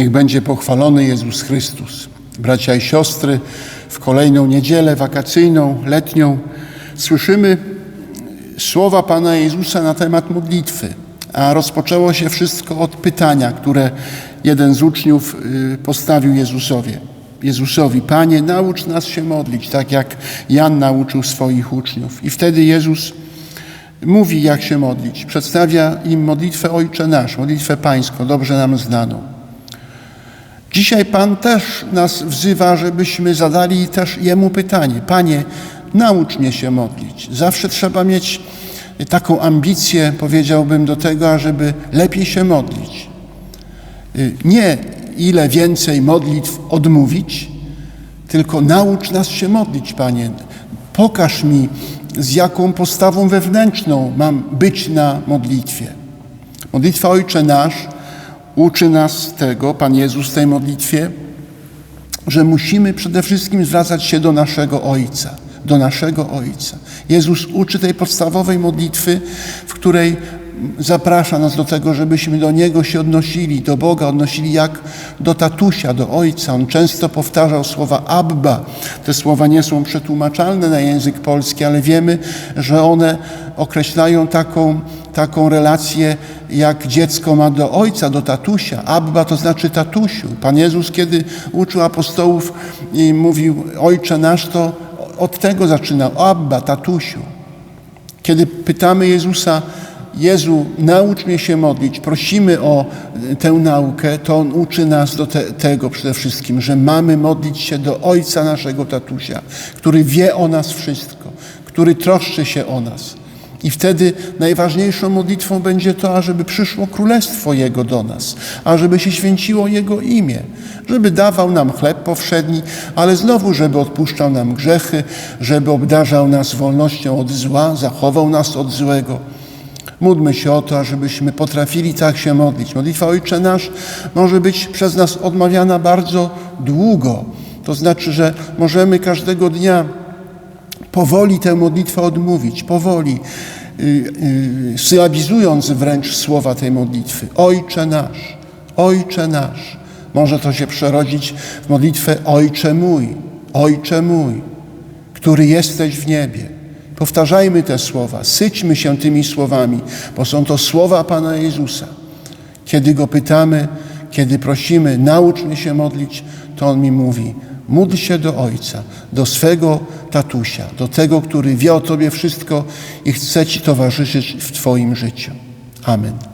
Niech będzie pochwalony Jezus Chrystus. Bracia i siostry, w kolejną niedzielę wakacyjną, letnią słyszymy słowa Pana Jezusa na temat modlitwy. A rozpoczęło się wszystko od pytania, które jeden z uczniów y, postawił Jezusowi. Jezusowi, Panie, naucz nas się modlić, tak jak Jan nauczył swoich uczniów. I wtedy Jezus mówi, jak się modlić. Przedstawia im modlitwę Ojcze Nasz, modlitwę Pańską, dobrze nam znaną. Dzisiaj Pan też nas wzywa, żebyśmy zadali też Jemu pytanie. Panie, naucz mnie się modlić. Zawsze trzeba mieć taką ambicję, powiedziałbym, do tego, ażeby lepiej się modlić. Nie ile więcej modlitw odmówić, tylko naucz nas się modlić, Panie. Pokaż mi, z jaką postawą wewnętrzną mam być na modlitwie. Modlitwa Ojcze Nasz uczy nas tego, Pan Jezus w tej modlitwie, że musimy przede wszystkim zwracać się do naszego Ojca, do naszego Ojca. Jezus uczy tej podstawowej modlitwy, w której zaprasza nas do tego, żebyśmy do Niego się odnosili, do Boga odnosili jak do tatusia, do Ojca. On często powtarzał słowa Abba. Te słowa nie są przetłumaczalne na język polski, ale wiemy, że one określają taką, taką relację, jak dziecko ma do ojca, do tatusia. Abba to znaczy tatusiu. Pan Jezus, kiedy uczył apostołów i mówił Ojcze nasz, to od tego zaczynał. Abba, tatusiu. Kiedy pytamy Jezusa, Jezu, naucz mnie się modlić, prosimy o tę naukę, to On uczy nas do te, tego przede wszystkim, że mamy modlić się do Ojca naszego tatusia, który wie o nas wszystko, który troszczy się o nas. I wtedy najważniejszą modlitwą będzie to, ażeby przyszło królestwo Jego do nas, ażeby się święciło Jego imię, żeby dawał nam chleb powszedni, ale znowu, żeby odpuszczał nam grzechy, żeby obdarzał nas wolnością od zła, zachował nas od złego. Módlmy się o to, ażebyśmy potrafili tak się modlić. Modlitwa Ojcze Nasz może być przez nas odmawiana bardzo długo. To znaczy, że możemy każdego dnia powoli tę modlitwę odmówić, powoli, yy, yy, sylabizując wręcz słowa tej modlitwy. Ojcze nasz, Ojcze nasz. Może to się przerodzić w modlitwę Ojcze mój, Ojcze mój, który jesteś w niebie. Powtarzajmy te słowa, syćmy się tymi słowami, bo są to słowa Pana Jezusa. Kiedy Go pytamy, kiedy prosimy, naucz mnie się modlić, to On mi mówi, módl się do Ojca, do swego tatusia, do tego, który wie o Tobie wszystko i chce Ci towarzyszyć w Twoim życiu. Amen.